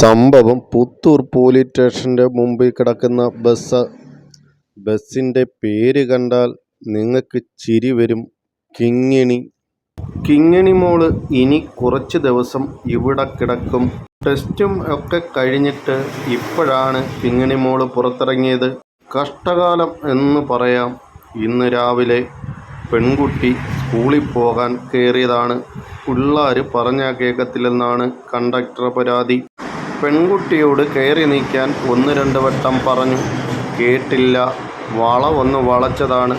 സംഭവം പുത്തൂർ പോലീസ് സ്റ്റേഷന്റെ മുമ്പിൽ കിടക്കുന്ന ബസ് ബസിന്റെ പേര് കണ്ടാൽ നിങ്ങൾക്ക് ചിരി വരും. കിങ്ങിണി. കിങ്ങിണി മോൾ ഇനി കുറച്ച് ദിവസം ഇവിടെ കിടക്കും. ടെസ്റ്റും ഒക്കെ കഴിഞ്ഞിട്ട് ഇപ്പോഴാണ് കിങ്ങിണി മോൾ പുറത്തിറങ്ങിയത്. കഷ്ടകാലം എന്ന് പറയാം. ഇന്ന് രാവിലെ പെൺകുട്ടി സ്കൂളിൽ പോകാൻ കയറിയതാണ്. പിള്ളേർ പറഞ്ഞാൽ കേൾക്കത്തില്ലെന്നാണ് കണ്ടക്ടർ പരാതി. പെൺകുട്ടിയോട് കയറി നീക്കാൻ ഒന്ന് രണ്ട് വട്ടം പറഞ്ഞു. കേട്ടില്ല. വളവൊന്ന് വളച്ചതാണ്.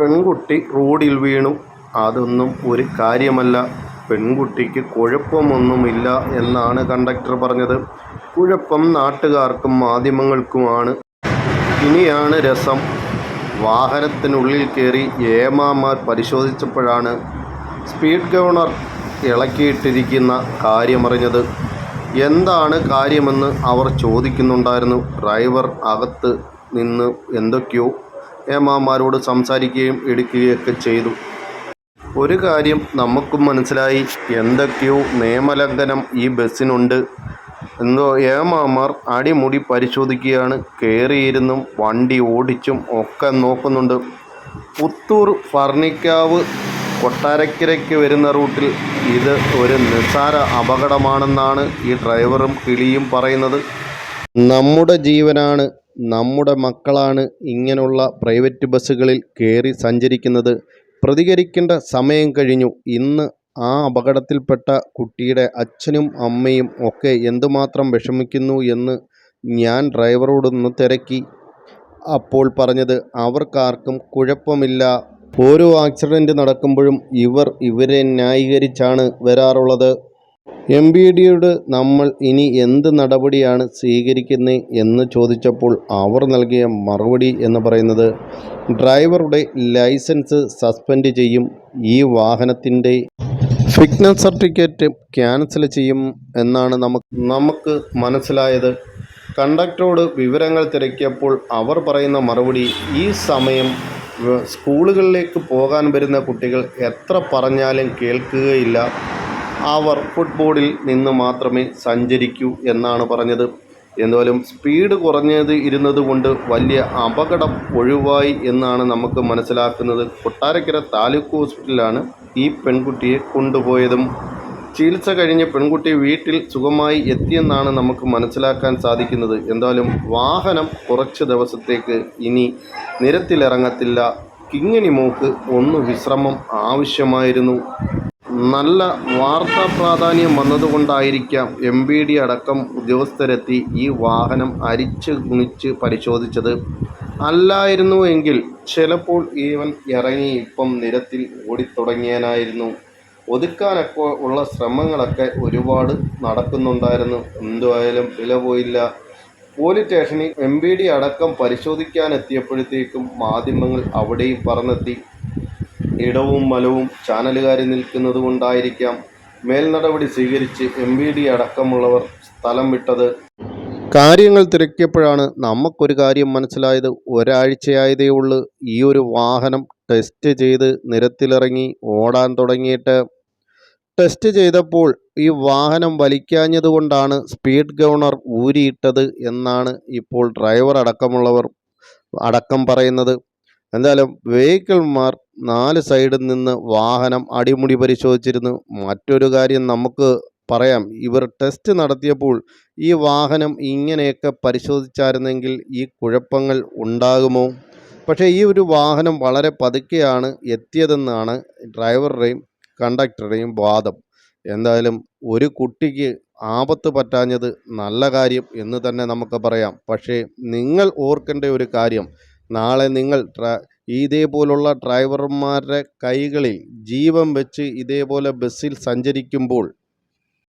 പെൺകുട്ടി റോഡിൽ വീണു. അതൊന്നും ഒരു കാര്യമല്ല. പെൺകുട്ടിക്ക് കുഴപ്പമൊന്നുമില്ല എന്നാണ് കണ്ടക്ടർ പറഞ്ഞത്. കുഴപ്പം നാട്ടുകാർക്കും മാധ്യമങ്ങൾക്കുമാണ്. ഇനിയാണ് രസം. വാഹനത്തിനുള്ളിൽ കയറി ഏമാമാർ പരിശോധിച്ചപ്പോഴാണ് സ്പീഡ് ഗവർണർ ഇളക്കിയിട്ടിരിക്കുന്ന കാര്യമറിഞ്ഞത്. എന്താണ് കാര്യമെന്ന് അവർ ചോദിക്കുന്നുണ്ടായിരുന്നു. ഡ്രൈവർ അകത്ത് നിന്ന് എന്തൊക്കെയോ ഏമാമാരോട് സംസാരിക്കുകയും എടുക്കുകയൊക്കെ ചെയ്തു. ഒരു കാര്യം നമുക്കും മനസ്സിലായി. എന്തൊക്കെയോ നിയമലംഘനം ഈ ബസ്സിനുണ്ട്. എന്തോ ഏമാമാർ അടിമുടി പരിശോധിക്കുകയാണ്. കയറിയിരുന്നും വണ്ടി ഓടിച്ചും ഒക്കെ നോക്കുന്നുണ്ട്. പുത്തൂർ ഫർണിക്കാവ് കൊട്ടാരക്കരയ്ക്ക് വരുന്ന റൂട്ടിൽ ഇത് ഒരു നിസ്സാര അപകടമാണെന്നാണ് ഈ ഡ്രൈവറും കിളിയും പറയുന്നത്. നമ്മുടെ ജീവനാണ് നമ്മുടെ മക്കളാണ് ഇങ്ങനെയുള്ള പ്രൈവറ്റ് ബസ്സുകളിൽ കയറി സഞ്ചരിക്കുന്നത്. പ്രതികരിക്കേണ്ട സമയം കഴിഞ്ഞു. ഇന്ന് ആ അപകടത്തിൽപ്പെട്ട കുട്ടിയുടെ അച്ഛനും അമ്മയും ഒക്കെ എന്തുമാത്രം വിഷമിക്കുന്നു എന്ന് ഞാൻ ഡ്രൈവറോടൊന്ന് തിരക്കി. അപ്പോൾ പറഞ്ഞത് അവർക്കാർക്കും കുഴപ്പമില്ല ഓരോ ആക്സിഡന്റ് നടക്കുമ്പോഴും ഇവർ ഇവരെ ന്യായീകരിച്ചാണ് വരാറുള്ളത്. എം ബി ഡിയോട് നമ്മൾ ഇനി എന്ത് നടപടിയാണ് സ്വീകരിക്കുന്നത് എന്ന് ചോദിച്ചപ്പോൾ അവർ നൽകിയ മറുപടി എന്ന് പറയുന്നത് ഡ്രൈവറുടെ ലൈസൻസ് സസ്പെൻഡ് ചെയ്യും ഈ വാഹനത്തിന്റെ ഫിറ്റ്നസ് സർട്ടിഫിക്കറ്റ് ക്യാൻസൽ ചെയ്യും എന്നാണ് നമുക്ക് നമുക്ക് മനസ്സിലായത്. കണ്ടക്ടറോട് വിവരങ്ങൾ തിരക്കിയപ്പോൾ അവർ പറയുന്ന മറുപടി ഈ സമയം സ്കൂളുകളിലേക്ക് പോകാൻ വരുന്ന കുട്ടികൾ എത്ര പറഞ്ഞാലും കേൾക്കുകയില്ല. അവർ ഫുട്ബോളിൽ നിന്ന് മാത്രമേ സഞ്ചരിക്കൂ എന്നാണ് പറഞ്ഞത്. എന്നാലും സ്പീഡ് കുറഞ്ഞത് ഇരുന്നത് കൊണ്ട് വലിയ അപകടം ഒഴിവായി എന്നാണ് നമുക്ക് മനസ്സിലാക്കുന്നത്. കൊട്ടാരക്കര താലൂക്ക് ഹോസ്പിറ്റലിലാണ് ഈ പെൺകുട്ടിയെ കൊണ്ടുപോയതും. ചികിത്സ കഴിഞ്ഞ് പെൺകുട്ടി വീട്ടിൽ സുഖമായി എത്തിയെന്നാണ് നമുക്ക് മനസ്സിലാക്കാൻ സാധിക്കുന്നത്. എന്തായാലും വാഹനം കുറച്ച് ദിവസത്തേക്ക് ഇനി നിരത്തിലിറങ്ങത്തില്ല. കിങ്ങിണി മൂക്ക് ഒന്ന് വിശ്രമം ആവശ്യമായിരുന്നു. നല്ല വാർത്താ പ്രാധാന്യം വന്നതുകൊണ്ടായിരിക്കാം എം ബി ഡി അടക്കം ഉദ്യോഗസ്ഥരെത്തി ഈ വാഹനം അരിച്ച് ഗുണിച്ച് പരിശോധിച്ചത്. അല്ലായിരുന്നു എങ്കിൽ ചിലപ്പോൾ ഇവൻ ഇറങ്ങി ഇപ്പം നിരത്തിൽ ഓടിത്തുടങ്ങിയനായിരുന്നു. ഒതുക്കാനൊക്കെ ഉള്ള ശ്രമങ്ങളൊക്കെ ഒരുപാട് നടക്കുന്നുണ്ടായിരുന്നു. എന്തുവായാലും വില പോയില്ല. പോലീസ് സ്റ്റേഷനിൽ എം ബി ഡി അടക്കം പരിശോധിക്കാനെത്തിയപ്പോഴത്തേക്കും മാധ്യമങ്ങൾ അവിടെയും പറന്നെത്തി. ഇടവും മലവും ചാനലുകാരി നിൽക്കുന്നത് കൊണ്ടായിരിക്കാം മേൽനടപടി സ്വീകരിച്ച് എം ബി ഡി അടക്കമുള്ളവർ സ്ഥലം വിട്ടത്. കാര്യങ്ങൾ തിരക്കിയപ്പോഴാണ് നമുക്കൊരു കാര്യം മനസ്സിലായത്. ഒരാഴ്ചയായതേ ഉള്ളൂ. ഈ ഒരു വാഹനം ടെസ്റ്റ് ചെയ്ത് നിരത്തിലിറങ്ങി ഓടാൻ തുടങ്ങിയിട്ട്. ടെസ്റ്റ് ചെയ്തപ്പോൾ ഈ വാഹനം വലിക്കാഞ്ഞതുകൊണ്ടാണ് സ്പീഡ് ഗവർണർ ഊരിയിട്ടത് എന്നാണ് ഇപ്പോൾ ഡ്രൈവർ അടക്കമുള്ളവർ അടക്കം പറയുന്നത്. എന്തായാലും വെഹിക്കിൾമാർ നാല് സൈഡിൽ നിന്ന് വാഹനം അടിമുടി പരിശോധിച്ചിരുന്നു. മറ്റൊരു കാര്യം നമുക്ക് പറയാം. ഇവർ ടെസ്റ്റ് നടത്തിയപ്പോൾ ഈ വാഹനം ഇങ്ങനെയൊക്കെ പരിശോധിച്ചായിരുന്നെങ്കിൽ ഈ കുഴപ്പങ്ങൾ ഉണ്ടാകുമോ? പക്ഷേ ഈ ഒരു വാഹനം വളരെ പതുക്കെയാണ് എത്തിയതെന്നാണ് ഡ്രൈവറുടെയും കണ്ടക്ടറുടെയും വാദം. എന്തായാലും ഒരു കുട്ടിക്ക് ആപത്ത് പറ്റാഞ്ഞത് നല്ല കാര്യം എന്ന് തന്നെ നമുക്ക് പറയാം. പക്ഷേ നിങ്ങൾ ഓർക്കേണ്ട ഒരു കാര്യം. നാളെ നിങ്ങൾ ഇതേപോലുള്ള ഡ്രൈവർമാരുടെ കൈകളിൽ ജീവൻ വെച്ച് ഇതേപോലെ ബസ്സിൽ സഞ്ചരിക്കുമ്പോൾ